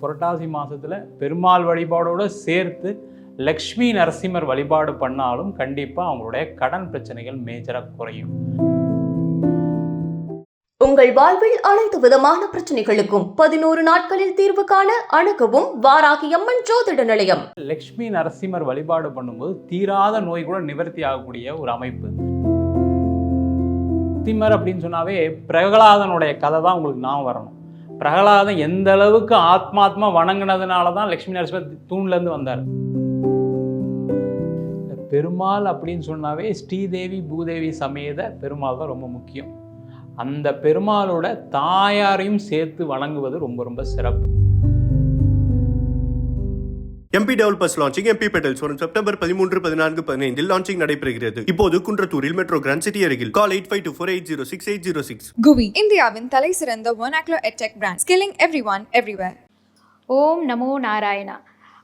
புரட்டாசி மாசத்துல பெருமாள் வழிபாடோட சேர்த்து லக்ஷ்மி நரசிம்மர் வழிபாடு பண்ணாலும் கண்டிப்பா அவங்களுடைய கடன் பிரச்சனைகள் மேஜரா குறையும். உங்கள் வாழ்வில் அனைத்து விதமான பிரச்சனைகளுக்கும் பதினோரு நாட்களில் தீர்வு காண அணுகவும் வாராகி அம்மன் ஜோதிட நிலையம். லக்ஷ்மி நரசிம்மர் வழிபாடு பண்ணும்போது தீராத நோய் கூட நிவர்த்தி ஆகக்கூடிய ஒரு அமைப்பு. நரசிம்மர் அப்படின்னு சொன்னாவே பிரகலாதனுடைய கதை தான் உங்களுக்கு நான் வரணும். பிரகலாதன் எந்த அளவுக்கு ஆத்மாத்மா வணங்கினதுனால தான் லக்ஷ்மி நரசிம்ம தூண்லேருந்து வந்தார். பெருமாள் அப்படின்னு சொன்னாவே ஸ்ரீதேவி பூதேவி சமேத பெருமாள் தான் ரொம்ப முக்கியம். அந்த பெருமாளோட தாயாரையும் சேர்த்து வணங்குவது ரொம்ப ரொம்ப சிறப்பு. MP developers launching MP petals வரும் செப்டம்பர் பதிமூன்று பதினான்கு பதினைந்தில் லான்ச்சிங் நடைபெறுகிறது. இப்போது குன்றத்தூரில் மெட்ரோ கிராண்ட் சிட்டி அருகில். Call eight five two four eight zero six eight zero six Guvi இந்தியாவின் தலை சிறந்த vernacular edtech brand skilling everyone everywhere Om நமோ நாராயணா.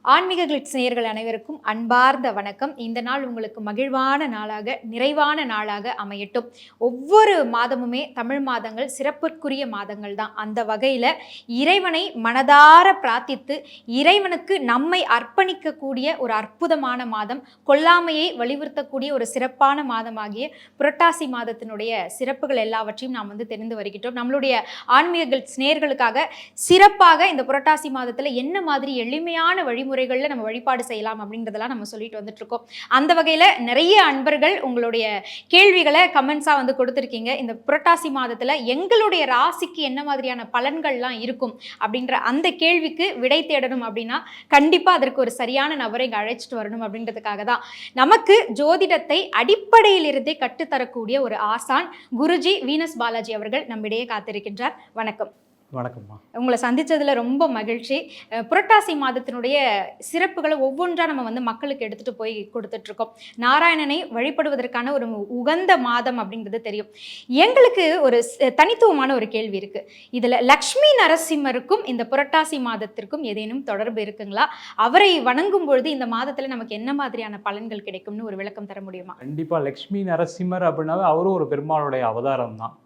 ஆன்மீக கிளிட்ஸ் நேயர்கள் அனைவருக்கும் அன்பார்ந்த வணக்கம். இந்த நாள் உங்களுக்கு மகிழ்வான நாளாக நிறைவான நாளாக அமையட்டும். ஒவ்வொரு மாதமுமே தமிழ் மாதங்கள் சிறப்பிற்குரிய மாதங்கள் தான். அந்த வகையில் இறைவனை மனதார பிரார்த்தித்து இறைவனுக்கு நம்மை அர்ப்பணிக்கக்கூடிய ஒரு அற்புதமான மாதம் கொல்லாமையை வலியுறுத்தக்கூடிய ஒரு சிறப்பான மாதமாகிய புரட்டாசி மாதத்தினுடைய சிறப்புகள் எல்லாவற்றையும் நாம் வந்து தெரிந்து வருகின்றோம். நம்மளுடைய ஆன்மீக கிளிட்ஸ் நேயர்களுக்காக சிறப்பாக இந்த புரட்டாசி மாதத்தில் என்ன மாதிரி எளிமையான வழிமுறைகளில் நம்ம வழிபாடு செய்யலாம் அப்படின்றதெல்லாம் நம்ம சொல்லிட்டு வந்துட்டு இருக்கோம் அந்த வகையில் நிறைய அன்பர்கள் உங்களுடைய கேள்விகளை கமெண்ட்ஸாக வந்து கொடுத்துருக்கீங்க. இந்த புரட்டாசி மாதத்தில் எங்களுடைய ராசிக்கு என்ன மாதிரியான பலன்கள்லாம் இருக்கும் அப்படின்ற அந்த கேள்விக்கு விடை தேடணும் அப்படின்னா கண்டிப்பாக அதற்கு ஒரு சரியான நபரை இங்கே அழைச்சிட்டு வரணும் அப்படின்றதுக்காக தான். நமக்கு ஜோதிடத்தை அடிப்படையிலிருந்தே கற்றுத்தரக்கூடிய ஒரு ஆசான் குருஜி வீனஸ் பாலாஜி அவர்கள் நம்மிடையே காத்திருக்கின்றார். வணக்கம். வணக்கம்மா. உங்களை சந்திச்சதுல ரொம்ப மகிழ்ச்சி. புரட்டாசி மாதத்தினுடைய சிறப்புகளை ஒவ்வொன்றா நம்ம வந்து மக்களுக்கு எடுத்துட்டு போய் கொடுத்துட்டு இருக்கோம் நாராயணனை வழிபடுவதற்கான ஒரு உகந்த மாதம் அப்படின்றது தெரியும். எங்களுக்கு ஒரு தனித்துவமான ஒரு கேள்வி இருக்கு. இதுல லக்ஷ்மி நரசிம்மருக்கும் இந்த புரட்டாசி மாதத்திற்கும் ஏதேனும் தொடர்பு இருக்குங்களா? அவரை வணங்கும் பொழுது இந்த மாதத்துல நமக்கு என்ன மாதிரியான பலன்கள் கிடைக்கும்னு ஒரு விளக்கம் தர முடியுமா? கண்டிப்பா லக்ஷ்மி நரசிம்மர் அப்படின்னாவே அவரும் ஒரு பெருமாளுடைய அவதாரம் தான்.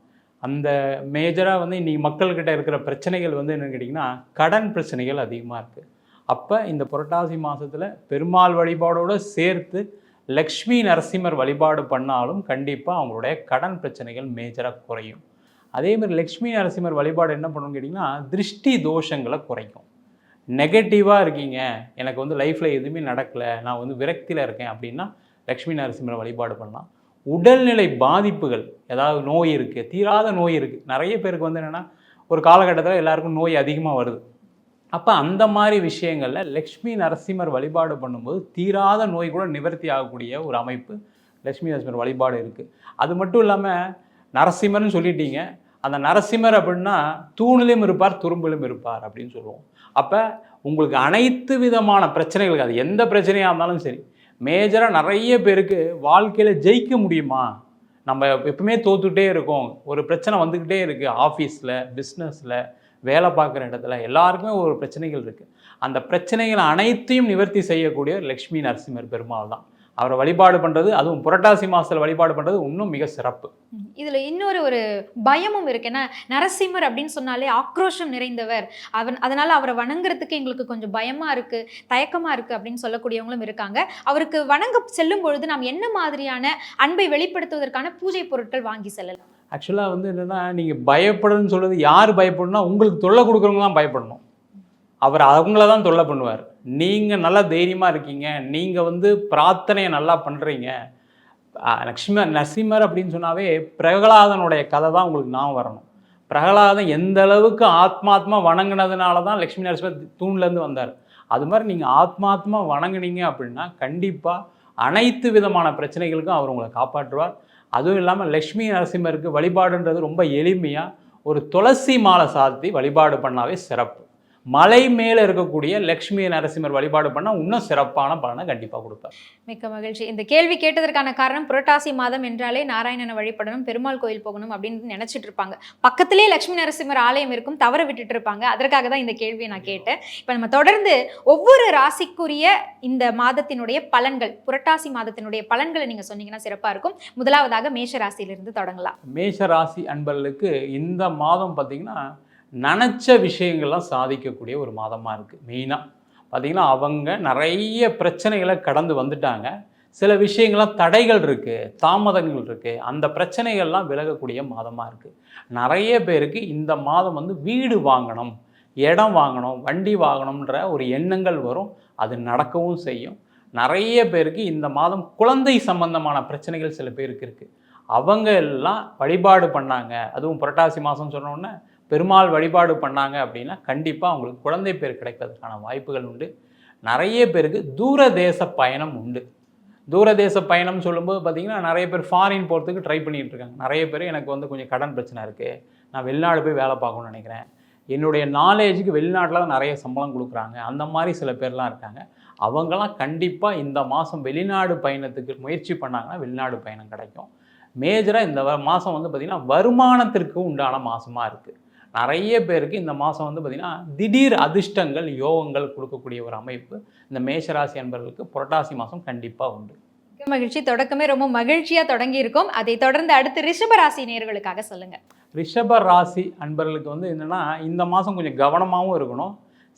அந்த மேஜராக வந்து இன்றைக்கி மக்கள்கிட்ட இருக்கிற பிரச்சனைகள் வந்து என்னென்னு கேட்டிங்கன்னா கடன் பிரச்சனைகள் அதிகமாக இருக்குது அப்போ இந்த புரட்டாசி மாதத்தில் பெருமாள் வழிபாடோடு சேர்த்து லக்ஷ்மி நரசிம்மர் வழிபாடு பண்ணாலும் கண்டிப்பாக அவங்களுடைய கடன் பிரச்சனைகள் மேஜராக குறையும். அதே மாதிரி லக்ஷ்மி நரசிம்மர் வழிபாடு என்ன பண்ணணும்னு கேட்டிங்கன்னா திருஷ்டி தோஷங்களை குறைக்கும். நெகட்டிவாக இருக்கீங்க. எனக்கு வந்து லைஃப்பில் எதுவுமே நடக்கலை. நான் வந்து விரக்தியில் இருக்கேன் அப்படின்னா லக்ஷ்மி நரசிம்மரை வழிபாடு பண்ணலாம். உடல்நிலை பாதிப்புகள் ஏதாவது நோய் இருக்குது தீராத நோய் இருக்குது நிறைய பேருக்கு வந்து என்னென்னா ஒரு காலகட்டத்தில் எல்லாருக்கும் நோய் அதிகமாக வருது. அப்போ அந்த மாதிரி விஷயங்களில் லக்ஷ்மி நரசிம்மர் வழிபாடு பண்ணும்போது தீராத நோய் கூட நிவர்த்தி ஆகக்கூடிய ஒரு அமைப்பு லக்ஷ்மி நரசிம்மர் வழிபாடு இருக்குது அது மட்டும் இல்லாமல் நரசிம்மர்னு சொல்லிட்டீங்க. அந்த நரசிம்மர் அப்படின்னா தூணிலும் இருப்பார் துரும்பிலும் இருப்பார் அப்படின்னு சொல்லுவோம். அப்போ உங்களுக்கு அனைத்து விதமான பிரச்சனைகளுக்கு அது எந்த பிரச்சனையாக இருந்தாலும் சரி மேஜராக நிறைய பேருக்கு வாழ்க்கையில் ஜெயிக்க முடியுமா? நம்ம எப்பவுமே தோத்துட்டே இருக்கோம். ஒரு பிரச்சனை வந்துக்கிட்டே இருக்குது ஆஃபீஸில் பிஸ்னஸில் வேலை பார்க்குற இடத்துல. எல்லாருக்குமே ஒரு பிரச்சனைகள் இருக்குது அந்த பிரச்சனைகள் அனைத்தையும் நிவர்த்தி செய்யக்கூடிய லக்ஷ்மி நரசிம்மர் பெருமாள் தான். அவரை வழிபாடு பண்ணுறது அதுவும் புரட்டாசி மாதத்தில் வழிபாடு பண்ணுறது இன்னும் மிக சிறப்பு. இதுல இன்னொரு ஒரு பயமும் இருக்கு. ஏன்னா நரசிம்மர் அப்படின்னு சொன்னாலே ஆக்ரோஷம் நிறைந்தவர். அவன் அதனால அவரை வணங்குறதுக்கு எங்களுக்கு கொஞ்சம் பயமா இருக்கு தயக்கமா இருக்கு அப்படின்னு சொல்லக்கூடியவங்களும் இருக்காங்க. அவருக்கு வணங்க செல்லும் பொழுது நாம் என்ன மாதிரியான அன்பை வெளிப்படுத்துவதற்கான பூஜை பொருட்கள் வாங்கி செல்லலாம். ஆக்சுவலாக வந்து என்னென்னா நீங்கள் பயப்படணும்னு சொல்கிறது யார் பயப்படணும்னா உங்களுக்கு தொல்லை கொடுக்குறவங்க தான் பயப்படணும். அவர் அவங்கள தான் தொல்லை பண்ணுவார். நீங்கள் நல்லா தைரியமாக இருக்கீங்க. நீங்கள் வந்து பிரார்த்தனையை நல்லா பண்ணுறீங்க லக்ஷ்மி நரசிம்மர் அப்படின்னு சொன்னாவே பிரகலாதனுடைய கதை தான் உங்களுக்கு நான் வரணும். பிரகலாதன் எந்த அளவுக்கு ஆத்மாத்மா வணங்கினதுனால தான் லக்ஷ்மி நரசிம்மர் தூண்லேருந்து வந்தார். அது மாதிரி நீங்கள் ஆத்மாத்மா வணங்குனீங்க அப்படின்னா கண்டிப்பாக அனைத்து விதமான பிரச்சனைகளுக்கும் அவர் உங்களை காப்பாற்றுவார். அதுவும் இல்லாமல் லக்ஷ்மி நரசிம்மருக்கு வழிபாடுன்றது ரொம்ப எளிமையாக ஒரு துளசி மாலை சாத்தி வழிபாடு பண்ணாவே சிறப்பு. மலை மேலே இருக்கக்கூடிய லக்ஷ்மி நரசிம்மர் வழிபாடு பண்ணால் இன்னும் சிறப்பான பலனை கண்டிப்பாக கொடுப்பார். மிக்க மகிழ்ச்சி. இந்த கேள்வி கேட்டதற்கான காரணம் புரட்டாசி மாதம் என்றாலே நாராயணனை வழிபடணும் பெருமாள் கோயில் போகணும் அப்படின்னு நினைச்சிட்டு இருப்பாங்க. பக்கத்திலே லட்சுமி நரசிம்மர் ஆலயம் இருக்கும் தவற விட்டுட்டு இருப்பாங்க. அதற்காக தான் இந்த கேள்வியை நான் கேட்டேன். இப்போ நம்ம தொடர்ந்து ஒவ்வொரு ராசிக்குரிய இந்த மாதத்தினுடைய பலன்கள் புரட்டாசி மாதத்தினுடைய பலன்களை நீங்க சொன்னீங்கன்னா சிறப்பா இருக்கும். முதலாவதாக மேஷ ராசியிலிருந்து தொடங்கலாம். மேஷ ராசி அன்பர்களுக்கு இந்த மாதம் பார்த்தீங்கன்னா நினச்ச விஷயங்கள்லாம் சாதிக்கக்கூடிய ஒரு மாதமாக இருக்குது மெயினாக பார்த்திங்கன்னா அவங்க நிறைய பிரச்சனைகளை கடந்து வந்துட்டாங்க. சில விஷயங்கள்லாம் தடைகள் இருக்குது தாமதங்கள் இருக்குது அந்த பிரச்சனைகள்லாம் விலகக்கூடிய மாதமாக இருக்குது நிறைய பேருக்கு இந்த மாதம் வந்து வீடு வாங்கணும் இடம் வாங்கணும் வண்டி வாங்கணுன்ற ஒரு எண்ணங்கள் வரும். அது நடக்கவும் செய்யும். நிறைய பேருக்கு இந்த மாதம் குழந்தை சம்பந்தமான பிரச்சனைகள் சில பேருக்கு இருக்குது அவங்க எல்லாம் வழிபாடு பண்ணாங்க. அதுவும் புரட்டாசி மாதம் சொன்னோன்னே பெருமாள் வழிபாடு பண்ணாங்க அப்படின்னா கண்டிப்பாக அவங்களுக்கு குழந்தை பேர் கிடைப்பதற்கான வாய்ப்புகள் உண்டு. நிறைய பேருக்கு தூரதேச பயணம் உண்டு. தூரதேச பயணம் சொல்லும்போது பார்த்தீங்கன்னா நிறைய பேர் ஃபாரின் போகிறதுக்கு ட்ரை பண்ணிட்டு இருக்காங்க. நிறைய பேர் எனக்கு வந்து கொஞ்சம் கடன் பிரச்சனை இருக்குது நான் வெளிநாடு போய் வேலை பார்க்கணும்னு நினைக்கிறேன். என்னுடைய நாலேஜுக்கு வெளிநாட்டில் தான் நிறைய சம்பளம் கொடுக்குறாங்க. அந்த மாதிரி சில பேர்லாம் இருக்காங்க. அவங்களாம் கண்டிப்பாக இந்த மாதம் வெளிநாடு பயணத்துக்கு முயற்சி பண்ணாங்கன்னா வெளிநாடு பயணம் கிடைக்கும். மேஜராக இந்த மாதம் வந்து பார்த்திங்கன்னா வருமானத்திற்கு உண்டான மாதமாக இருக்குது நிறைய பேருக்கு இந்த மாதம் வந்து பார்த்திங்கன்னா திடீர் அதிர்ஷ்டங்கள் யோகங்கள் கொடுக்கக்கூடிய ஒரு அமைப்பு இந்த மேஷராசி அன்பர்களுக்கு புரட்டாசி மாதம் கண்டிப்பாக உண்டு. மகிழ்ச்சி. தொடக்கமே ரொம்ப மகிழ்ச்சியா தொடங்கி இருக்கும் அதை தொடர்ந்து அடுத்து ரிஷபராசி நேர்களுக்காக சொல்லுங்க. ரிஷப ராசி அன்பர்களுக்கு வந்து என்னென்னா இந்த மாதம் கொஞ்சம் கவனமாகவும் இருக்கணும்.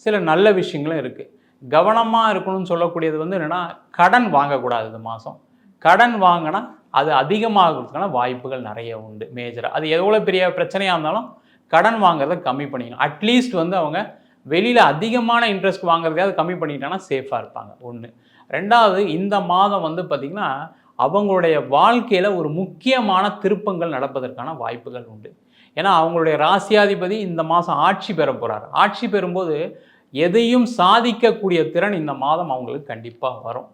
சில நல்ல விஷயங்களும் இருக்குது கவனமாக இருக்கணும்னு சொல்லக்கூடியது வந்து என்னென்னா கடன் வாங்கக்கூடாது இந்த மாதம் கடன் வாங்கினா அது அதிகமாகிறதுக்கான வாய்ப்புகள் நிறைய உண்டு. மேஜராக அது எவ்வளோ பெரிய பிரச்சனையாக இருந்தாலும் கடன் வாங்குறத கம்மி பண்ணிக்கணும். அட்லீஸ்ட் வந்து அவங்க வெளியில் அதிகமான இன்ட்ரெஸ்ட் வாங்குறதையாவது கம்மி பண்ணிட்டாங்கன்னா சேஃபாக இருப்பாங்க. ஒன்று ரெண்டாவது இந்த மாதம் வந்து பார்த்திங்கன்னா அவங்களுடைய வாழ்க்கையில் ஒரு முக்கியமான திருப்பங்கள் நடப்பதற்கான வாய்ப்புகள் உண்டு. ஏன்னா அவங்களுடைய ராசியாதிபதி இந்த மாதம் ஆட்சி பெற போகிறார் ஆட்சி பெறும்போது எதையும் சாதிக்கக்கூடிய திறன் இந்த மாதம் அவங்களுக்கு கண்டிப்பாக வரும்.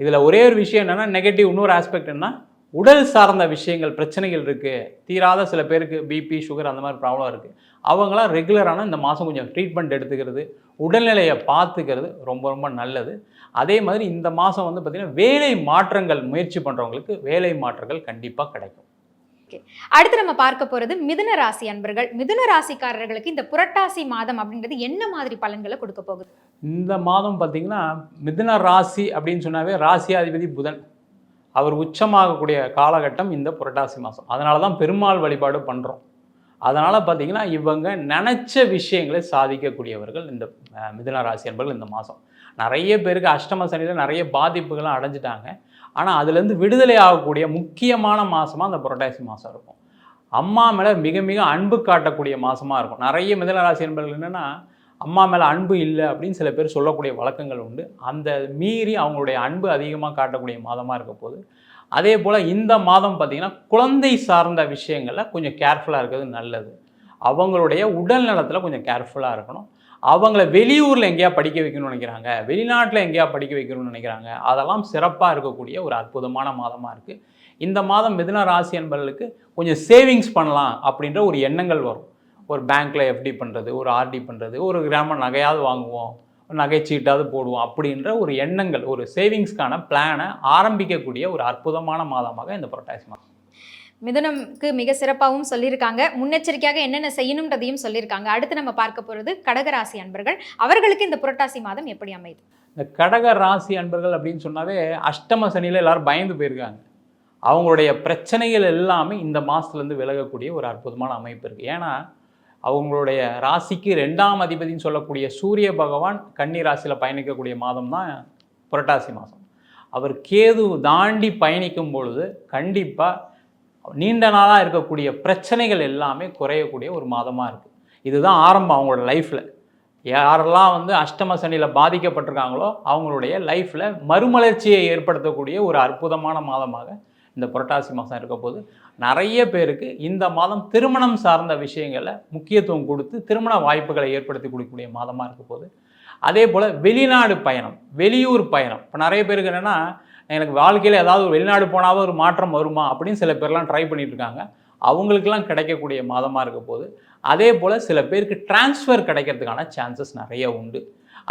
இதில் ஒரே ஒரு விஷயம் என்னென்னா நெகட்டிவ் இன்னொரு ஆஸ்பெக்ட் என்ன உடல் சார்ந்த விஷயங்கள் பிரச்சனைகள் இருக்குது தீராத சில பேருக்கு பிபி சுகர் அந்த மாதிரி ப்ராப்ளம் இருக்குது அவங்களாம் ரெகுலரான இந்த மாதம் கொஞ்சம் ட்ரீட்மெண்ட் எடுத்துக்கிறது உடல்நிலையை பார்த்துக்கிறது ரொம்ப ரொம்ப நல்லது. அதே மாதிரி இந்த மாதம் வந்து பார்த்திங்கன்னா வேலை மாற்றங்கள் முயற்சி பண்ணுறவங்களுக்கு வேலை மாற்றங்கள் கண்டிப்பாக கிடைக்கும். அடுத்து நம்ம பார்க்க போறது மிதுன ராசி அன்பர்கள். மிதுன ராசிக்காரர்களுக்கு இந்த புரட்டாசி மாதம் அப்படின்றது என்ன மாதிரி பலன்களை கொடுக்க போகுது? இந்த மாதம் பார்த்திங்கன்னா மிதுன ராசி அப்படின்னு சொன்னாவே ராசியாதிபதி புதன். அவர் உச்சமாகக்கூடிய காலகட்டம் இந்த புரட்டாசி மாதம் அதனால தான் பெருமாள் வழிபாடு பண்ணுறோம் அதனால் பார்த்தீங்கன்னா இவங்க நினச்ச விஷயங்களை சாதிக்கக்கூடியவர்கள் இந்த மிதுன ராசி என்பர்கள் இந்த மாதம் நிறைய பேருக்கு அஷ்டம சனியில் நிறைய பாதிப்புகள்லாம் அடைஞ்சிட்டாங்க. ஆனால் அதுலேருந்து விடுதலை ஆகக்கூடிய முக்கியமான மாதமாக அந்த புரட்டாசி மாதம் இருக்கும். அம்மா மேலே மிக மிக அன்பு காட்டக்கூடிய மாதமாக இருக்கும். நிறைய மிதுன ராசி என்பர்கள் என்னென்னா அம்மா மேலே அன்பு இல்லை அப்படின்னு சில பேர் சொல்லக்கூடிய வழக்கங்கள் உண்டு. அந்த மீறி அவங்களுடைய அன்பு அதிகமாக காட்டக்கூடிய மாதமாக இருக்க போது அதே போல் இந்த மாதம் பார்த்திங்கன்னா குழந்தை சார்ந்த விஷயங்களில் கொஞ்சம் கேர்ஃபுல்லாக இருக்கிறது நல்லது. அவங்களுடைய உடல் நலத்தில் கொஞ்சம் கேர்ஃபுல்லாக இருக்கணும். அவங்கள வெளியூரில் எங்கேயா படிக்க வைக்கணும்னு நினைக்கிறாங்க வெளிநாட்டில் எங்கேயா படிக்க வைக்கணும்னு நினைக்கிறாங்க அதெல்லாம் சிறப்பாக இருக்கக்கூடிய ஒரு அற்புதமான மாதமாக இருக்குது இந்த மாதம் மிதுன ராசி என்பவர்களுக்கு கொஞ்சம் சேவிங்ஸ் பண்ணலாம் அப்படின்ற ஒரு எண்ணங்கள் வரும். ஒரு பேங்க்கில் எஃப்டி பண்ணுறது ஒரு ஆர்டி பண்ணுறது ஒரு கிராம நகையாவது வாங்குவோம் நகைச்சீட்டாவது போடுவோம் அப்படின்ற ஒரு எண்ணங்கள் ஒரு சேவிங்ஸ்க்கான பிளானை ஆரம்பிக்கக்கூடிய ஒரு அற்புதமான மாதமாக இந்த புரட்டாசி மாதம். மிதுனம்க்கு மிக சிறப்பாகவும் சொல்லியிருக்காங்க. முன்னெச்சரிக்கையாக என்னென்ன செய்யணுன்றதையும் சொல்லியிருக்காங்க. அடுத்து நம்ம பார்க்க போறது கடகராசி அன்பர்கள். அவர்களுக்கு இந்த புரட்டாசி மாதம் எப்படி அமையுது? இந்த கடக ராசி அன்பர்கள் அப்படின்னு சொன்னாவே அஷ்டம சனியில் எல்லாரும் பயந்து போயிருக்காங்க. அவங்களுடைய பிரச்சனைகள் எல்லாமே இந்த மாதத்துலேருந்து விலகக்கூடிய ஒரு அற்புதமான அமைப்பு இருக்குது ஏன்னா அவங்களுடைய ராசிக்கு ரெண்டாம் அதிபதின்னு சொல்லக்கூடிய சூரிய பகவான் கன்னி ராசியில் பயணிக்கக்கூடிய மாதம் தான் புரட்டாசி மாதம். அவர் கேது தாண்டி பயணிக்கும் பொழுது கண்டிப்பாக நீண்ட நாளாக இருக்கக்கூடிய பிரச்சனைகள் எல்லாமே குறையக்கூடிய ஒரு மாதமாக இருக்குது இதுதான் ஆரம்பம் அவங்களோட லைஃப்பில் யாரெல்லாம் வந்து அஷ்டம சனியில் பாதிக்கப்பட்டிருக்காங்களோ அவங்களுடைய லைஃப்பில் மறுமலர்ச்சியை ஏற்படுத்தக்கூடிய ஒரு அற்புதமான மாதமாக இந்த புரட்டாசி மாதம் இருக்க போது நிறைய பேருக்கு இந்த மாதம் திருமணம் சார்ந்த விஷயங்களை முக்கியத்துவம் கொடுத்து திருமண வாய்ப்புகளை ஏற்படுத்தி கொடுக்கக்கூடிய மாதமாக இருக்க போது அதே போல் வெளிநாடு பயணம் வெளியூர் பயணம். இப்போ நிறைய பேருக்கு என்னென்னா எனக்கு வாழ்க்கையில் ஏதாவது ஒரு வெளிநாடு போனாவது ஒரு மாற்றம் வருமா அப்படின்னு சில பேர்லாம் ட்ரை பண்ணிட்டு இருக்காங்க. அவங்களுக்கெல்லாம் கிடைக்கக்கூடிய மாதமாக இருக்க போது அதே போல் சில பேருக்கு டிரான்ஸ்ஃபர் கிடைக்கிறதுக்கான சான்சஸ் நிறைய உண்டு.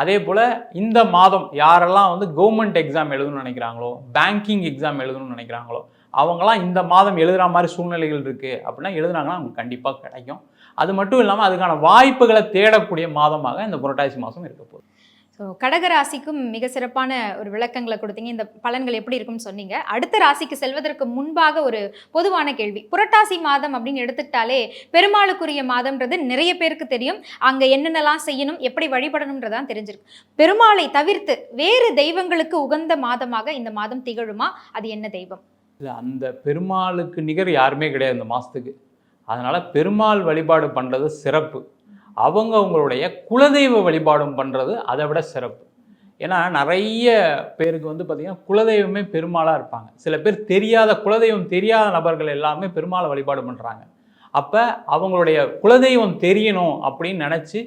அதே போல் இந்த மாதம் யாரெல்லாம் வந்து கவர்மெண்ட் எக்ஸாம் எழுதணும்னு நினைக்கிறாங்களோ பேங்கிங் எக்ஸாம் எழுதணும்னு நினைக்கிறாங்களோ அவங்களாம் இந்த மாதம் எழுதுகிற மாதிரி சூழ்நிலைகள் இருக்குது அப்படின்னா எழுதுனாங்கன்னா அவங்களுக்கு கண்டிப்பாக கிடைக்கும். அது மட்டும் இல்லாமல் அதுக்கான வாய்ப்புகளை தேடக்கூடிய மாதமாக இந்த புரட்டாசி மாதம் இருக்க போகுது. ஸோ கடக ராசிக்கும் மிக சிறப்பான ஒரு விளக்கங்களை கொடுத்தீங்க. இந்த பலன்கள் எப்படி இருக்கும்னு சொன்னீங்க. அடுத்த ராசிக்கு செல்வதற்கு முன்பாக ஒரு பொதுவான கேள்வி. புரட்டாசி மாதம் அப்படின்னு எடுத்துக்கிட்டாலே பெருமாளுக்குரிய மாதம்ன்றது நிறைய பேருக்கு தெரியும். அங்கே என்னென்னலாம் செய்யணும் எப்படி வழிபடணுன்றதான் தெரிஞ்சிருக்கு. பெருமாளை தவிர்த்து வேறு தெய்வங்களுக்கு உகந்த மாதமாக இந்த மாதம் திகழுமா? அது என்ன தெய்வம்? இல்லை அந்த பெருமாளுக்கு நிகர் யாருமே கிடையாது இந்த மாதத்துக்கு அதனால் பெருமாள் வழிபாடு பண்ணுறது சிறப்பு. அவங்க அவங்களுடைய குலதெய்வ வழிபாடும் பண்ணுறது அதை விட சிறப்பு. ஏன்னா நிறைய பேருக்கு வந்து பார்த்திங்கன்னா குலதெய்வமே பெருமாளாக இருப்பாங்க. சில பேர் தெரியாத குலதெய்வம் தெரியாத நபர்கள் எல்லாமே பெருமாளை வழிபாடு பண்ணுறாங்க அப்போ அவங்களுடைய குலதெய்வம் தெரியணும் அப்படின்னு நினச்சி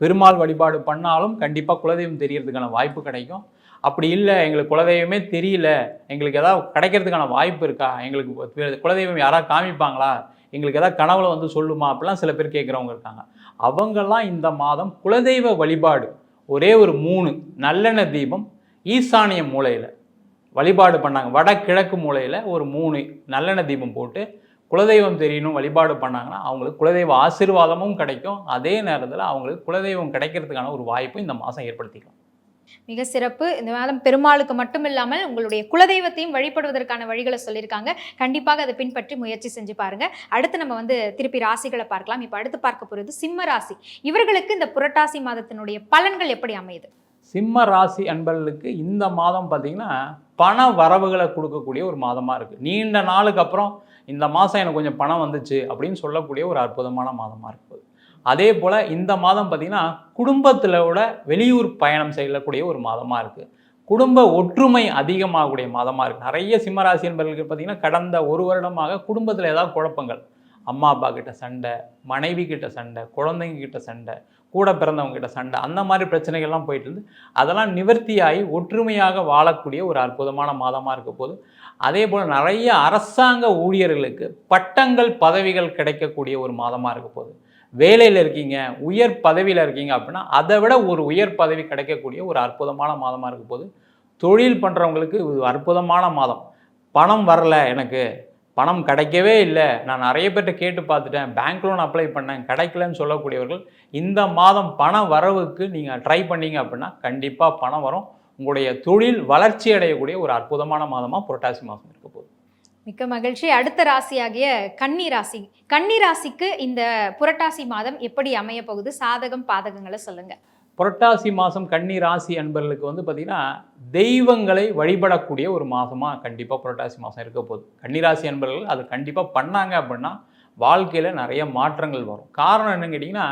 பெருமாள் வழிபாடு பண்ணாலும் கண்டிப்பாக குலதெய்வம் தெரியறதுக்கான வாய்ப்பு கிடைக்கும். அப்படி இல்லை எங்களுக்கு குலதெய்வமே தெரியல எங்களுக்கு எதாவது கிடைக்கிறதுக்கான வாய்ப்பு இருக்கா? எங்களுக்கு குலதெய்வம் யாராவது காமிப்பாங்களா? எங்களுக்கு எதாவது கனவுல வந்து சொல்லுமா? அப்படிலாம் சில பேர் கேட்குறவங்க இருக்காங்க. அவங்கெல்லாம் இந்த மாதம் குலதெய்வ வழிபாடு ஒரே ஒரு மூணு நல்லெண்ணெய் தீபம் ஈசானிய மூலையில் வழிபாடு பண்ணாங்க. வடகிழக்கு மூலையில் ஒரு மூணு நல்லெண்ணெய் தீபம் போட்டு குலதெய்வம் தெரியணும் வழிபாடு பண்ணாங்கன்னா அவங்களுக்கு குலதெய்வ ஆசீர்வாதமும் கிடைக்கும். அதே நேரத்தில் அவங்களுக்கு குலதெய்வம் கிடைக்கிறதுக்கான ஒரு வாய்ப்பும் இந்த மாதம் ஏற்படுத்திக்கலாம். மிக சிறப்பு. இந்த மாதம் பெருமாளுக்கு மட்டும் இல்லாமல் உங்களுடைய குலதெய்வத்தையும் வழிபடுவதற்கான வழிகளை சொல்லியிருக்காங்க. கண்டிப்பாக அதை பின்பற்றி முயற்சி செஞ்சு பாருங்க. அடுத்து நம்ம வந்து திருப்பி ராசிகளை பார்க்கலாம். இப்போ அடுத்து பார்க்க போகிறது சிம்ம ராசி. இவர்களுக்கு இந்த புரட்டாசி மாதத்தினுடைய பலன்கள் எப்படி அமையுது? சிம்ம ராசி அன்பர்களுக்கு இந்த மாதம் பார்த்தீங்கன்னா பண வரவுகளை கொடுக்கக்கூடிய ஒரு மாதமாக இருக்குது நீண்ட நாளுக்கு அப்புறம் இந்த மாதம் எனக்கு கொஞ்சம் பணம் வந்துச்சு அப்படின்னு சொல்லக்கூடிய ஒரு அற்புதமான மாதமாக இருக்குது அதே போல் இந்த மாதம் பார்த்திங்கன்னா குடும்பத்திலோட வெளியூர் பயணம் செய்யக்கூடிய ஒரு மாதமாக இருக்குது குடும்ப ஒற்றுமை அதிகமாகக்கூடிய மாதமாக இருக்குது நிறைய சிம்மராசி என்பவர்களுக்கு பார்த்திங்கன்னா கடந்த ஒரு வருடமாக குடும்பத்தில் ஏதாவது குழப்பங்கள். அம்மா அப்பா கிட்ட சண்டை மனைவி கிட்ட சண்டை குழந்தைங்க கிட்ட சண்டை கூட பிறந்தவங்க கிட்ட சண்டை அந்த மாதிரி பிரச்சனைகள்லாம் போயிட்டு இருந்து அதெல்லாம் நிவர்த்தியாகி ஒற்றுமையாக வாழக்கூடிய ஒரு அற்புதமான மாதமாக இருக்க போது அதே போல் நிறைய அரசாங்க ஊழியர்களுக்கு பட்டங்கள் பதவிகள் கிடைக்கக்கூடிய ஒரு மாதமாக இருக்க போகுது வேலையில் இருக்கீங்க உயர் பதவியில் இருக்கீங்க அப்படின்னா அதை விட ஒரு உயர் பதவி கிடைக்கக்கூடிய ஒரு அற்புதமான மாதமாக இருக்க போது தொழில் பண்ணுறவங்களுக்கு இது அற்புதமான மாதம். பணம் வரல எனக்கு. பணம் கிடைக்கவே இல்லை. நான் நிறைய பேர்கிட்ட கேட்டு பார்த்துட்டேன். பேங்க் லோன் அப்ளை பண்ணேன். கிடைக்கலன்னு சொல்லக்கூடியவர்கள் இந்த மாதம் பண வரவுக்கு நீங்கள் ட்ரை பண்ணீங்க அப்படின்னா கண்டிப்பாக பணம் வரும். உங்களுடைய தொழில் வளர்ச்சி அடையக்கூடிய ஒரு அற்புதமான மாதமாக புரட்டாசி மாதம் இருக்க போகுது. மிக்க மகிழ்ச்சி. அடுத்த ராசியாகிய கன்னி ராசி. கன்னி ராசிக்கு இந்த புரட்டாசி மாதம் எப்படி அமைய போகுது? சாதகம் பாதகங்களை சொல்லுங்க. புரட்டாசி மாதம் கன்னி ராசி அன்பர்களுக்கு வந்து பார்த்திங்கன்னா தெய்வங்களை வழிபடக்கூடிய ஒரு மாதமாக கண்டிப்பாக புரட்டாசி மாதம் இருக்க போகுது. கன்னிராசி அன்பர்கள் அது கண்டிப்பாக பண்ணாங்க அப்படின்னா வாழ்க்கையில் நிறைய மாற்றங்கள் வரும். காரணம் என்னன்னு கேட்டிங்கன்னா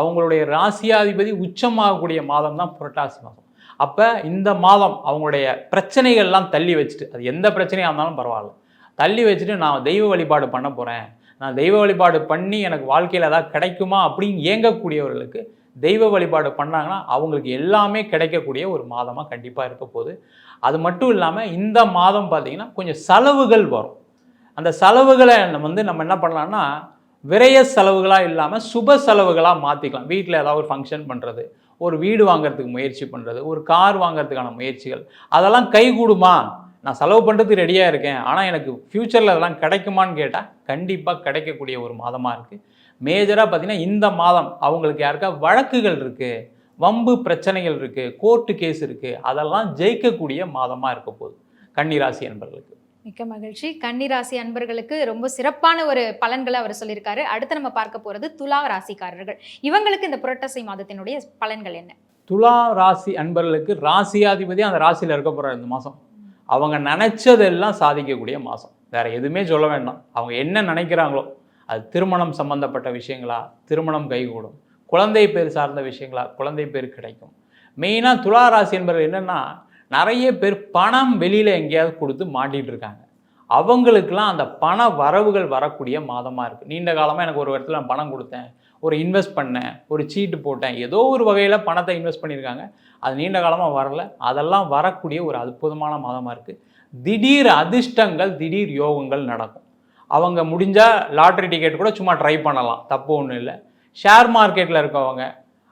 அவங்களுடைய ராசியாதிபதி உச்சமாகக்கூடிய மாதம் தான் புரட்டாசி மாதம். அப்போ இந்த மாதம் அவங்களுடைய பிரச்சனைகள்லாம் தள்ளி வச்சுட்டு அது எந்த பிரச்சனையாக இருந்தாலும் பரவாயில்ல. தள்ளி வச்சுட்டு நான் தெய்வ வழிபாடு பண்ண போகிறேன் நான் தெய்வ வழிபாடு பண்ணி எனக்கு வாழ்க்கையில் ஏதாவது கிடைக்குமா அப்படின்னு ஏங்கக்கூடியவர்களுக்கு தெய்வ வழிபாடு பண்ணாங்கன்னா அவங்களுக்கு எல்லாமே கிடைக்கக்கூடிய ஒரு மாதமாக கண்டிப்பாக இருக்க போகுது. அது மட்டும் இல்லாமல் இந்த மாதம் பார்த்திங்கன்னா கொஞ்சம் செலவுகள் வரும். அந்த செலவுகளை வந்து நம்ம என்ன பண்ணலாம்னா விரய செலவுகளாக இல்லாமல் சுப செலவுகளாக மாற்றிக்கலாம் வீட்டில் ஏதாவது ஒரு ஃபங்க்ஷன் பண்ணுறது ஒரு வீடு வாங்குறதுக்கு முயற்சி பண்ணுறது ஒரு கார் வாங்குறதுக்கான முயற்சிகள் அதெல்லாம் கைகூடுமா? நான் செலவு பண்ணுறதுக்கு ரெடியாக இருக்கேன். ஆனால் எனக்கு ஃப்யூச்சரில் அதெல்லாம் கிடைக்குமான்னு கேட்டால் கண்டிப்பாக கிடைக்கக்கூடிய ஒரு மாதமாக இருக்குது மேஜராக பார்த்தீங்கன்னா இந்த மாதம் அவங்களுக்கு யாருக்கா வழக்குகள் இருக்குது வம்பு பிரச்சனைகள் இருக்குது கோர்ட்டு கேஸ் இருக்குது அதெல்லாம் ஜெயிக்கக்கூடிய மாதமாக இருக்க போகுது. கன்னிராசி என்பவர்களுக்கு மிக்க மகிழ்ச்சி. கன்னி ராசி அன்பர்களுக்கு ரொம்ப சிறப்பான ஒரு பலன்களை அவர் சொல்லியிருக்காரு. அடுத்து நம்ம பார்க்க போறது துலா ராசிக்காரர்கள். இவங்களுக்கு இந்த புரட்டாசி மாதத்தினுடைய பலன்கள் என்ன? துலா ராசி அன்பர்களுக்கு ராசியாதிபதி அந்த ராசியில் இருக்க போகிறார் இந்த மாதம் அவங்க நினச்சதெல்லாம் சாதிக்கக்கூடிய மாதம் வேறு எதுவுமே சொல்ல வேண்டாம். அவங்க என்ன நினைக்கிறாங்களோ அது திருமணம் சம்பந்தப்பட்ட விஷயங்களா திருமணம் கைகூடும். குழந்தை பேர் சார்ந்த விஷயங்களா குழந்தை பேர் கிடைக்கும். மெயினாக துலா ராசி என்பவர்கள் என்னென்னா நிறைய பேர் பணம் வெளியில் எங்கேயாவது கொடுத்து மாட்டிகிட்டு இருக்காங்க. அவங்களுக்கெல்லாம் அந்த பண வரவுகள் வரக்கூடிய மாதமாக இருக்குது நீண்ட காலமாக எனக்கு ஒரு இடத்துல நான் பணம் கொடுத்தேன். ஒரு இன்வெஸ்ட் பண்ணேன் ஒரு சீட்டு போட்டேன் ஏதோ ஒரு வகையில் பணத்தை இன்வெஸ்ட் பண்ணியிருக்காங்க. அது நீண்ட காலமாக வரல. அதெல்லாம் வரக்கூடிய ஒரு அற்புதமான மாதமாக இருக்குது திடீர் அதிர்ஷ்டங்கள் திடீர் யோகங்கள் நடக்கும். அவங்க முடிஞ்சால் லாட்ரி டிக்கெட் கூட சும்மா ட்ரை பண்ணலாம். தப்பு ஒன்றும் இல்லை. ஷேர் மார்க்கெட்டில் இருக்கவங்க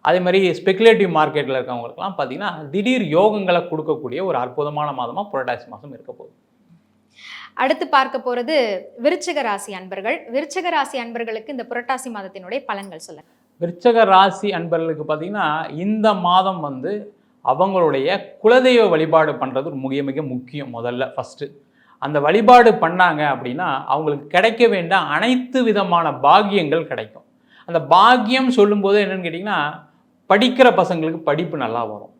அதே மாதிரி ஸ்பெகுலேட்டிவ் மார்க்கெட்டில் இருக்கவங்களுக்குலாம் பார்த்திங்கன்னா திடீர் யோகங்களை கொடுக்கக்கூடிய ஒரு அற்புதமான மாதமாக புரட்டாசி மாதம் இருக்க போகுது. அடுத்து பார்க்க போறது விருச்சிக ராசி அன்பர்கள். விருச்சிக ராசி அன்பர்களுக்கு இந்த புரட்டாசி மாதத்தினுடைய பலன்கள் சொல்லுங்க. விருச்சக ராசி அன்பர்களுக்கு பார்த்தீங்கன்னா இந்த மாதம் வந்து அவங்களுடைய குலதெய்வ வழிபாடு பண்ணுறது மிக மிக முக்கியம் முதல்ல ஃபஸ்ட்டு அந்த வழிபாடு பண்ணாங்க அப்படின்னா அவங்களுக்கு கிடைக்க வேண்டிய அனைத்து விதமான பாக்கியங்கள் கிடைக்கும். அந்த பாக்கியம் சொல்லும்போது என்னென்னு கேட்டிங்கன்னா படிக்கிற பசங்களுக்கு படிப்பு நல்லா வரும்.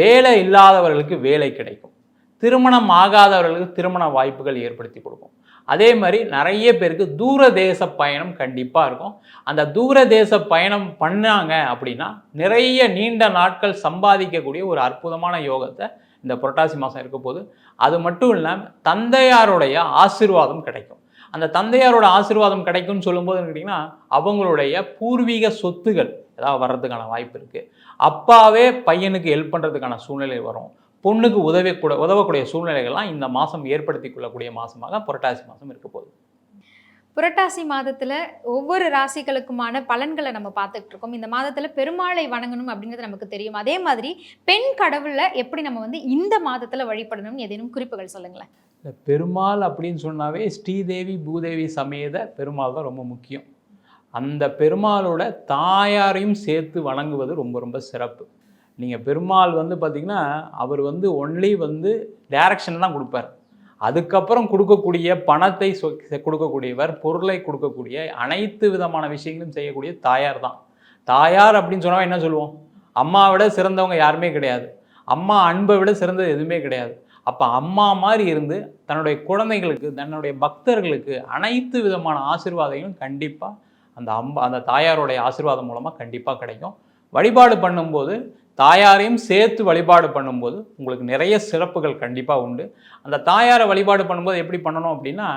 வேலை இல்லாதவர்களுக்கு வேலை கிடைக்கும். திருமணம் ஆகாதவர்களுக்கு திருமண வாய்ப்புகள் ஏற்படுத்தி கொடுக்கும். அதே மாதிரி நிறைய பேருக்கு தூர தேச பயணம் கண்டிப்பாக இருக்கும். அந்த தூர தேச பயணம் பண்ணாங்க அப்படின்னா நிறைய நீண்ட நாட்கள் சம்பாதிக்கக்கூடிய ஒரு அற்புதமான யோகத்தை இந்த புரட்டாசி மாதம் இருக்க போது அது மட்டும் இல்லாமல் தந்தையாருடைய ஆசிர்வாதம் கிடைக்கும். அந்த தந்தையாரோட ஆசீர்வாதம் கிடைக்கும்னு சொல்லும்போது என்ன கேட்டிங்கன்னா அவங்களுடைய பூர்வீக சொத்துகள் ஏதாவது வர்றதுக்கான வாய்ப்பு இருக்குது அப்பாவே பையனுக்கு ஹெல்ப் பண்ணுறதுக்கான சூழ்நிலை வரும். பொண்ணுக்கு உதவி கூட உதவக்கூடிய சூழ்நிலைகள்லாம் இந்த மாதம் ஏற்படுத்தி கொள்ளக்கூடிய மாதமாக புரட்டாசி மாதம் இருக்க போகுது. புரட்டாசி மாதத்துல ஒவ்வொரு ராசிகளுக்குமான பலன்களை நம்ம பார்த்துட்டு இருக்கோம். இந்த மாதத்துல பெருமாளை வணங்கணும் அப்படிங்கிறது நமக்கு தெரியும். அதே மாதிரி பெண் கடவுளை எப்படி நம்ம வந்து இந்த மாதத்துல வழிபடணும்னு ஏதேனும் குறிப்புகள் சொல்லுங்களேன். இந்த பெருமாள் அப்படின்னு சொன்னாவே ஸ்ரீதேவி பூதேவி சமேத பெருமாள் தான் ரொம்ப முக்கியம். அந்த பெருமாளோட தாயாரையும் சேர்த்து வணங்குவது ரொம்ப ரொம்ப சிறப்பு. நீங்கள் பெருமாள் வந்து பார்த்திங்கன்னா அவர் வந்து ஒன்லி வந்து டைரக்ஷன் தான் கொடுப்பார். அதுக்கப்புறம் கொடுக்கக்கூடிய பணத்தை சொ- கொடுக்கக்கூடியவர் பொருளை கொடுக்கக்கூடிய அனைத்து விதமான விஷயங்களும் செய்யக்கூடிய தாயார் தான். தாயார் அப்படின்னு சொன்னால் என்ன சொல்லுவோம்? அம்மாவை விட சிறந்தவங்க யாருமே கிடையாது. அம்மா அன்பை விட சிறந்தது எதுவுமே கிடையாது. அப்போ அம்மா மாதிரி இருந்து தன்னுடைய குழந்தைகளுக்கு தன்னுடைய பக்தர்களுக்கு அனைத்து விதமான ஆசிர்வாதையும் கண்டிப்பாக அந்த அம்மா அந்த தாயாருடைய ஆசிர்வாதம் மூலமாக கண்டிப்பாக கிடைக்கும். வழிபாடு பண்ணும்போது தாயாரையும் சேர்த்து வழிபாடு பண்ணும்போது உங்களுக்கு நிறைய சிறப்புகள் கண்டிப்பாக உண்டு. அந்த தாயாரை வழிபாடு பண்ணும்போது எப்படி பண்ணணும் அப்படின்னா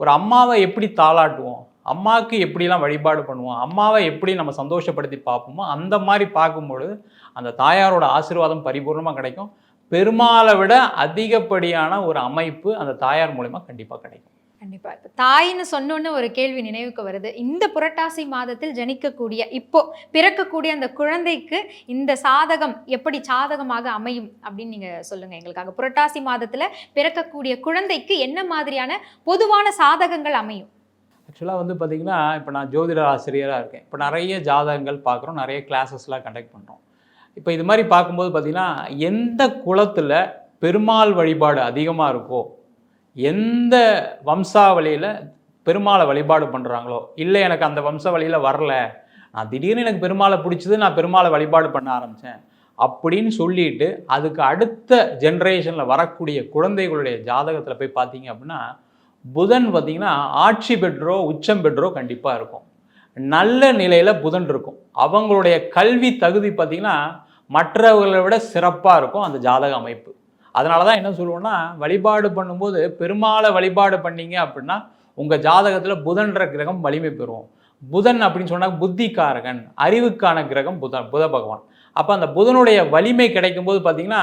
ஒரு அம்மாவை எப்படி தாளாட்டுவோம் அம்மாவுக்கு எப்படிலாம் வழிபாடு பண்ணுவோம் அம்மாவை எப்படி நம்ம சந்தோஷப்படுத்தி பார்ப்போமோ அந்த மாதிரி பார்க்கும்பொழுது அந்த தாயாரோட ஆசீர்வாதம் பரிபூர்ணமாக கிடைக்கும். பெருமாளை விட அதிகப்படியான ஒரு அமைப்பு அந்த தாயார் மூலிமா கண்டிப்பாக கிடைக்கும். கண்டிப்பாக இப்போ தாயின்னு சொன்னோன்னு ஒரு கேள்வி நினைவுக்கு வருது. இந்த புரட்டாசி மாதத்தில் ஜனிக்கக்கூடிய இப்போ பிறக்கக்கூடிய அந்த குழந்தைக்கு இந்த சாதகம் எப்படி சாதகமாக அமையும் அப்படின்னு நீங்கள் சொல்லுங்கள் எங்களுக்காக. புரட்டாசி மாதத்தில் பிறக்கக்கூடிய குழந்தைக்கு என்ன மாதிரியான பொதுவான சாதகங்கள் அமையும்? ஆக்சுவலாக வந்து பார்த்திங்கன்னா இப்போ நான் ஜோதிட ஆசிரியராக இருக்கேன். இப்போ நிறைய ஜாதகங்கள் பார்க்குறோம் நிறைய கிளாஸஸ்லாம் கண்டக்ட் பண்ணுறோம் இப்போ இது மாதிரி பார்க்கும்போது பார்த்திங்கன்னா எந்த குளத்தில் பெருமாள் வழிபாடு அதிகமாக இருக்கோ எந்த வம்சாவளியில் பெருமாளை வழிபாடு பண்ணுறாங்களோ இல்லை எனக்கு அந்த வம்சாவளியில் வரல நான் திடீர்னு எனக்கு பெருமாளை பிடிச்சது நான் பெருமாளை வழிபாடு பண்ண ஆரம்பித்தேன் அப்படின்னு சொல்லிட்டு அதுக்கு அடுத்த ஜென்ரேஷனில் வரக்கூடிய குழந்தைகளுடைய ஜாதகத்தில் போய் பார்த்தீங்க அப்படின்னா புதன் பார்த்திங்கன்னா ஆட்சி பெற்றோ உச்சம் பெற்றோ கண்டிப்பாக இருக்கும். நல்ல நிலையில் புதன் இருக்கும். அவங்களுடைய கல்வி தகுதி பார்த்தீங்கன்னா மற்றவர்களை விட சிறப்பாக இருக்கும் அந்த ஜாதக அமைப்பு. அதனால தான் என்ன சொல்லுவோன்னா வழிபாடு பண்ணும்போது பெருமாளை வழிபாடு பண்ணீங்க அப்படின்னா உங்கள் ஜாதகத்தில் புதன்ற கிரகம் வலிமை பெறும். புதன் அப்படின்னு சொன்னால் புத்திக்காரகன் அறிவுக்கான கிரகம் புதன் புத பகவான். அப்போ அந்த புதனுடைய வலிமை கிடைக்கும்போது பார்த்திங்கன்னா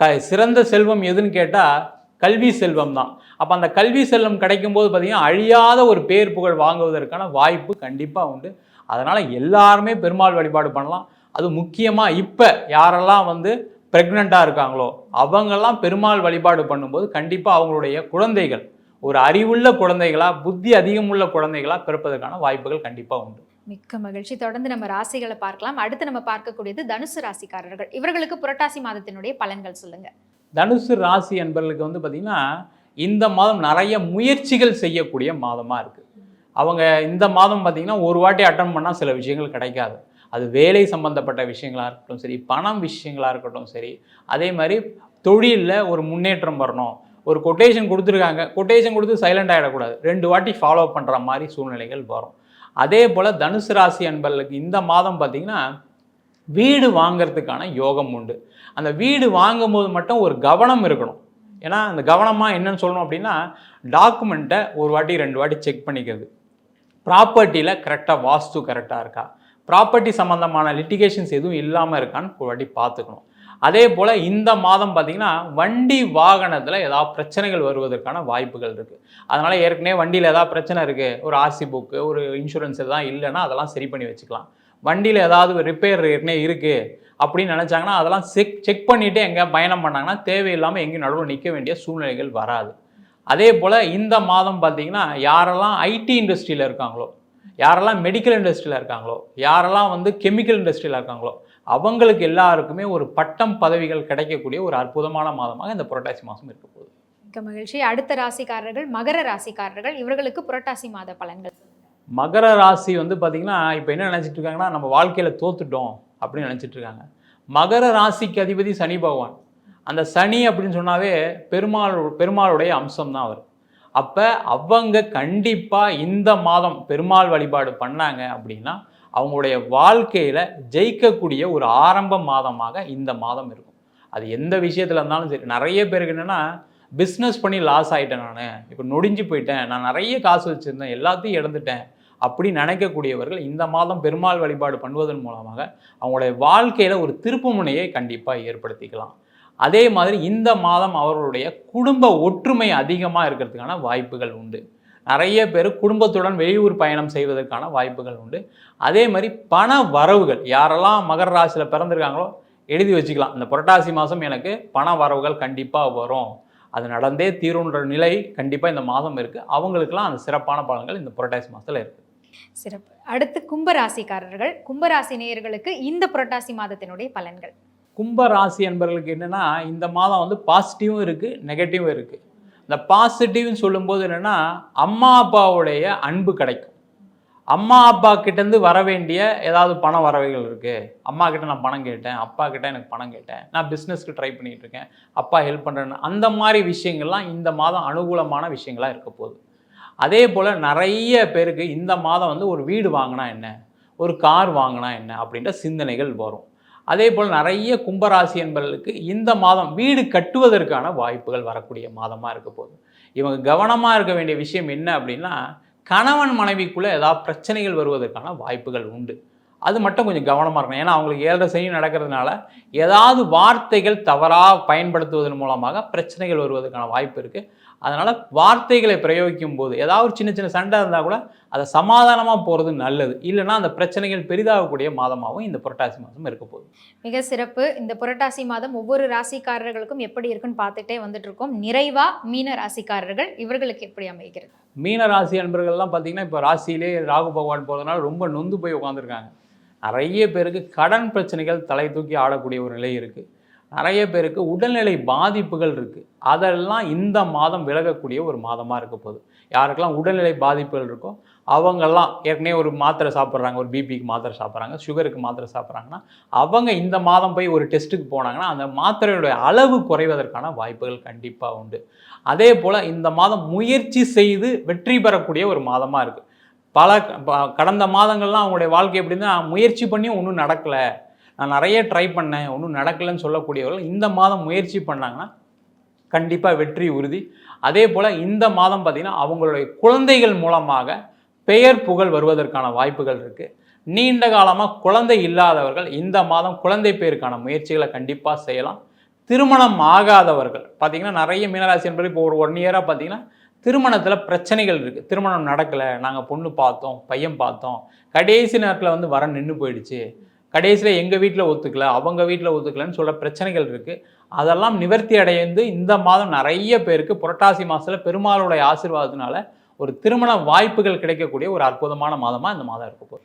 க சிறந்த செல்வம் எதுன்னு கேட்டால் கல்வி செல்வம் தான். அப்போ அந்த கல்வி செல்வம் கிடைக்கும்போது பார்த்திங்கன்னா அழியாத ஒரு பேர் புகழ் வாங்குவதற்கான வாய்ப்பு கண்டிப்பாக உண்டு. அதனால் எல்லாருமே பெருமாள் வழிபாடு பண்ணலாம். அது முக்கியமாக இப்போ யாரெல்லாம் வந்து ப்ரெக்னெண்ட்டாக இருக்காங்களோ அவங்கெல்லாம் பெருமாள் வழிபாடு பண்ணும்போது கண்டிப்பாக அவங்களுடைய குழந்தைகள் ஒரு அறிவுள்ள குழந்தைகளா புத்தி அதிகமுள்ள குழந்தைகளா பிறப்பதற்கான வாய்ப்புகள் கண்டிப்பாக உண்டு. மிக்க மகிழ்ச்சி. தொடர்ந்து நம்ம ராசிகளை பார்க்கலாம். அடுத்து நம்ம பார்க்கக்கூடியது தனுசு ராசிக்காரர்கள். இவர்களுக்கு புரட்டாசி மாதத்தினுடைய பலன்கள் சொல்லுங்க. தனுசு ராசி என்பவர்களுக்கு வந்து பார்த்திங்கன்னா இந்த மாதம் நிறைய முயற்சிகள் செய்யக்கூடிய மாதமாக இருக்குது அவங்க இந்த மாதம் பார்த்திங்கன்னா ஒரு வாட்டி அட்டன் பண்ணால் சில விஷயங்கள் கிடைக்காது. அது வேலை சம்பந்தப்பட்ட விஷயங்களாக இருக்கட்டும் சரி பணம் விஷயங்களாக இருக்கட்டும் சரி அதே மாதிரி தொழிலில் ஒரு முன்னேற்றம் வரணும். ஒரு கொட்டேஷன் கொடுத்துருக்காங்க. கொட்டேஷன் கொடுத்து சைலண்ட் ஆகிடக்கூடாது ரெண்டு வாட்டி ஃபாலோ பண்ணுற மாதிரி சூழ்நிலைகள் வரும். அதே போல் தனுசு ராசி அன்பர்களுக்கு இந்த மாதம் பார்த்திங்கன்னா வீடு வாங்கிறதுக்கான யோகம் உண்டு. அந்த வீடு வாங்கும்போது மட்டும் ஒரு கவனம் இருக்கணும். ஏன்னா அந்த கவனமாக என்னன்னு சொல்லணும் அப்படின்னா டாக்குமெண்ட்டை ஒரு வாட்டி ரெண்டு வாட்டி செக் பண்ணிக்கிறது. ப்ராப்பர்ட்டியில் கரெக்டாக வாஸ்து கரெக்டாக இருக்கா? ப்ராப்பர்ட்டி சம்மந்தமான லிட்டிகேஷன்ஸ் எதுவும் இல்லாமல் இருக்கான்னு ஒரு வாட்டி பார்த்துக்கணும். அதே போல் இந்த மாதம் பார்த்திங்கன்னா வண்டி வாகனத்தில் ஏதாவது பிரச்சனைகள் வருவதற்கான வாய்ப்புகள் இருக்குது அதனால் ஏற்கனவே வண்டியில் ஏதாவது பிரச்சனை இருக்குது ஒரு ஆர்சி புக்கு ஒரு இன்சூரன்ஸ் எதாவது இல்லைன்னா அதெல்லாம் சரி பண்ணி வச்சுக்கலாம். வண்டியில் ஏதாவது ரிப்பேர் ஏற்கனவே இருக்குது அப்படின்னு நினச்சாங்கன்னா அதெல்லாம் செக் செக் பண்ணிவிட்டு எங்கே பயணம் பண்ணாங்கன்னா தேவையில்லாமல் எங்கேயும் நடுவில் நிற்க வேண்டிய சூழ்நிலைகள் வராது. அதே போல் இந்த மாதம் பார்த்தீங்கன்னா யாரெல்லாம் ஐடி இண்டஸ்ட்ரியில் இருக்காங்களோ யாரெல்லாம் மெடிக்கல் இண்டஸ்ட்ரியில் இருக்காங்களோ யாரெல்லாம் வந்து கெமிக்கல் இண்டஸ்ட்ரியில் இருக்காங்களோ அவங்களுக்கு எல்லாருக்குமே ஒரு பட்டம் பதவிகள் கிடைக்கக்கூடிய ஒரு அற்புதமான மாதமாக இந்த புரட்டாசி மாதம் இருக்க போகுது. மிக்க மகிழ்ச்சி. அடுத்த ராசிக்காரர்கள் மகர ராசிக்காரர்கள் இவர்களுக்கு புரட்டாசி மாத பலன்கள். மகர ராசி வந்து பார்த்திங்கன்னா இப்போ என்ன நினச்சிட்டு இருக்காங்கன்னா நம்ம வாழ்க்கையில் தோத்துட்டோம் அப்படின்னு நினச்சிட்டு இருக்காங்க. மகர ராசிக்கு அதிபதி சனி பகவான். அந்த சனி அப்படின்னு சொன்னாவே பெருமாள் பெருமாளுடைய அம்சம் தான் அவர். அப்போ அவங்க கண்டிப்பாக இந்த மாதம் பெருமாள் வழிபாடு பண்ணாங்க அப்படின்னா அவங்களுடைய வாழ்க்கையில் ஜெயிக்கக்கூடிய ஒரு ஆரம்ப மாதமாக இந்த மாதம் இருக்கும். அது எந்த விஷயத்தில் இருந்தாலும் சரி. நிறைய பேருக்கு என்னென்னா பிஸ்னஸ் பண்ணி லாஸ் ஆகிட்டேன் நான். இப்போ நொடிஞ்சு போயிட்டேன். நான் நிறைய காசு வச்சுருந்தேன். எல்லாத்தையும் இழந்துட்டேன் அப்படி நினைக்கக்கூடியவர்கள் இந்த மாதம் பெருமாள் வழிபாடு பண்ணுவதன் மூலமாக அவங்களுடைய வாழ்க்கையில் ஒரு திருப்புமுனையை கண்டிப்பாக ஏற்படுத்திக்கலாம். அதே மாதிரி இந்த மாதம் அவர்களுடைய குடும்ப ஒற்றுமை அதிகமாக இருக்கிறதுக்கான வாய்ப்புகள் உண்டு. நிறைய பேர் குடும்பத்துடன் வெளியூர் பயணம் செய்வதற்கான வாய்ப்புகள் உண்டு. அதே மாதிரி பண வரவுகள் யாரெல்லாம் மகர ராசியில் பிறந்திருக்காங்களோ எழுதி வச்சுக்கலாம். இந்த புரட்டாசி மாதம் எனக்கு பண வரவுகள் கண்டிப்பாக வரும். அது நடந்தே தீருன்ற நிலை கண்டிப்பாக இந்த மாதம் இருக்குது அவங்களுக்கெல்லாம் அந்த சிறப்பான பலன்கள் இந்த புரட்டாசி மாதத்தில் இருக்குது சிறப்பு. அடுத்து கும்பராசிக்காரர்கள். கும்பராசி நேயர்களுக்கு இந்த புரட்டாசி மாதத்தினுடைய பலன்கள். கும்ப ராசி என்பவர்களுக்கு என்னென்னா இந்த மாதம் வந்து பாசிட்டிவும் இருக்குது நெகட்டிவும் இருக்குது இந்த பாசிட்டிவ்னு சொல்லும்போது என்னென்னா அம்மா அப்பாவுடைய அன்பு கிடைக்கும். அம்மா அப்பா கிட்டேருந்து வர வேண்டிய ஏதாவது பண வரவைகள் இருக்குது அம்மா கிட்ட நான் பணம் கேட்டேன் அப்பா கிட்ட எனக்கு பணம் கேட்டேன் நான் பிஸ்னஸ்க்கு ட்ரை பண்ணிகிட்டு இருக்கேன் அப்பா ஹெல்ப் பண்ணுறேன்னு அந்த மாதிரி விஷயங்கள்லாம் இந்த மாதம் அனுகூலமான விஷயங்களாக இருக்க போகுது. அதே போல் நிறைய பேருக்கு இந்த மாதம் வந்து ஒரு வீடு வாங்கினா என்ன? ஒரு கார் வாங்கினா என்ன? அப்படின்ற சிந்தனைகள் வரும். அதே போல் நிறைய கும்பராசி என்பவர்களுக்கு இந்த மாதம் வீடு கட்டுவதற்கான வாய்ப்புகள் வரக்கூடிய மாதமாக இருக்க போகுது. இவங்க கவனமாக இருக்க வேண்டிய விஷயம் என்ன அப்படின்னா கணவன் மனைவிக்குள்ளே ஏதாவது பிரச்சனைகள் வருவதற்கான வாய்ப்புகள் உண்டு. அது மட்டும் கொஞ்சம் கவனமாக இருக்கணும். ஏன்னா அவங்களுக்கு ஏழரை சனி நடக்கிறதுனால ஏதாவது வார்த்தைகள் தவறாக பயன்படுத்துவதன் மூலமாக பிரச்சனைகள் வருவதற்கான வாய்ப்பு இருக்குது அதனால் வார்த்தைகளை பிரயோகிக்கும் போது ஏதாவது ஒரு சின்ன சின்ன சண்டை இருந்தால் கூட அதை சமாதானமாக போகிறது நல்லது. இல்லைன்னா அந்த பிரச்சனைகள் பெரிதாகக்கூடிய மாதமாகவும் இந்த புரட்டாசி மாதம் இருக்க போகுது. மிக சிறப்பு. இந்த புரட்டாசி மாதம் ஒவ்வொரு ராசிக்காரர்களுக்கும் எப்படி இருக்குன்னு பார்த்துட்டே வந்துட்டு இருக்கோம். நிறைவா மீன ராசிக்காரர்கள் இவர்களுக்கு எப்படி அமைகிறது? மீன ராசி அன்பர்கள்லாம் பார்த்தீங்கன்னா இப்போ ராசியிலே ராகு பகவான் போகிறதுனால ரொம்ப நொந்து போய் உட்காந்துருக்காங்க நிறைய பேருக்கு கடன் பிரச்சனைகள் தலை தூக்கி ஆடக்கூடிய ஒரு நிலை இருக்குது நிறைய பேருக்கு உடல்நிலை பாதிப்புகள் இருக்குது அதெல்லாம் இந்த மாதம் விலகக்கூடிய ஒரு மாதமாக இருக்க போகுது. யாருக்கெல்லாம் உடல்நிலை பாதிப்புகள் இருக்கோ அவங்கெல்லாம் ஏற்கனவே ஒரு மாத்திரை சாப்பிட்றாங்க ஒரு பிபிக்கு மாத்திரை சாப்பிட்றாங்க சுகருக்கு மாத்திரை சாப்பிட்றாங்கன்னா அவங்க இந்த மாதம் போய் ஒரு டெஸ்ட்டுக்கு போனாங்கன்னா அந்த மாத்திரையுடைய அளவு குறைவதற்கான வாய்ப்புகள் கண்டிப்பாக உண்டு. அதே போல் இந்த மாதம் முயற்சி செய்து வெற்றி பெறக்கூடிய ஒரு மாதமாக இருக்குது பல ப- கடந்த மாதங்கள்லாம் அவங்களுடைய வாழ்க்கை எப்படின்னா முயற்சி பண்ணியும் ஒன்றும் நடக்கலை. நான் நிறைய ட்ரை பண்ணேன். ஒன்றும் நடக்கலைன்னு சொல்லக்கூடியவர்கள் இந்த மாதம் முயற்சி பண்ணாங்கன்னா கண்டிப்பாக வெற்றி உறுதி. அதே போல் இந்த மாதம் பார்த்திங்கன்னா அவங்களுடைய குழந்தைகள் மூலமாக பெயர் புகழ் வருவதற்கான வாய்ப்புகள் இருக்குது நீண்ட காலமாக குழந்தை இல்லாதவர்கள் இந்த மாதம் குழந்தை பேருக்கான முயற்சிகளை கண்டிப்பாக செய்யலாம். திருமணம் ஆகாதவர்கள் பார்த்திங்கன்னா நிறைய மீனராசி என்பது இப்போ ஒரு ஒன் இயராக பார்த்தீங்கன்னா திருமணத்தில் பிரச்சனைகள் இருக்குது திருமணம் நடக்கலை நாங்கள் பொண்ணு பார்த்தோம் பையன் பார்த்தோம். கடைசி நேரத்தில் வந்து வர நின்று போயிடுச்சு. கடைசியில் எங்கள் வீட்டில் ஒத்துக்கல அவங்க வீட்டில் ஒத்துக்கலன்னு சொல்ல பிரச்சனைகள் இருக்குது அதெல்லாம் நிவர்த்தி அடைந்து இந்த மாதம் நிறைய பேருக்கு புரட்டாசி மாதத்தில் பெருமாளுடைய ஆசீர்வாதத்தினால ஒரு திருமண வாய்ப்புகள் கிடைக்கக்கூடிய ஒரு அற்புதமான மாதமாக இந்த மாதம் இருக்க போகுது.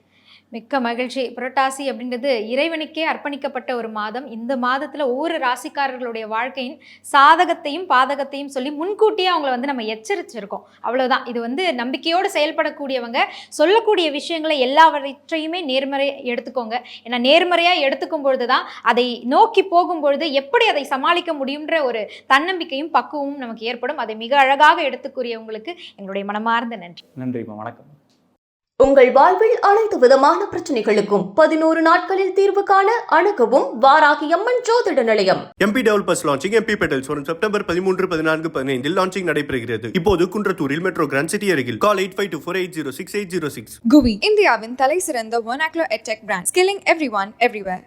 மிக்க மகிழ்ச்சி. புரட்டாசி அப்படின்றது இறைவனுக்கே அர்ப்பணிக்கப்பட்ட ஒரு மாதம். இந்த மாதத்துல ஒவ்வொரு ராசிக்காரர்களுடைய வாழ்க்கையின் சாதகத்தையும் பாதகத்தையும் சொல்லி முன்கூட்டியே அவங்கள வந்து நம்ம எச்சரிச்சிருக்கோம். அவ்வளவுதான். இது வந்து நம்பிக்கையோடு செயல்படக்கூடியவங்க சொல்லக்கூடிய விஷயங்களை எல்லாவற்றையுமே நேர்மறை எடுத்துக்கோங்க. ஏன்னா நேர்மறையா எடுத்துக்கும் பொழுது தான் அதை நோக்கி போகும்பொழுது எப்படி அதை சமாளிக்க முடியுன்ற ஒரு தன்னம்பிக்கையும் பக்குவமும் நமக்கு ஏற்படும். அதை மிக அழகாக எடுத்துக்கூறியவங்களுக்கு எங்களுடைய மனமார்ந்த நன்றி. நன்றி வணக்கம். உங்கள் வாழ்வில் அனைத்து விதமான பிரச்சனைகளுக்கும் பதினோரு நாட்களில் தீர்வு காண அணுகவும் வாராகி அம்மன் ஜோதிட நிலையம். MP developers launching MP petals வரும் செப்டம்பர் பதிமூன்று பதினான்கு பதினைந்தில் லான்ச்சிங் நடைபெறுகிறது. இப்போது குன்றத்தூரில் மெட்ரோ கிராண்ட் சிட்டி அருகில். Call eight five two four eight zero six eight zero six GUI இந்தியாவின் தலை சிறந்த vernacular edtech brand skilling everyone everywhere.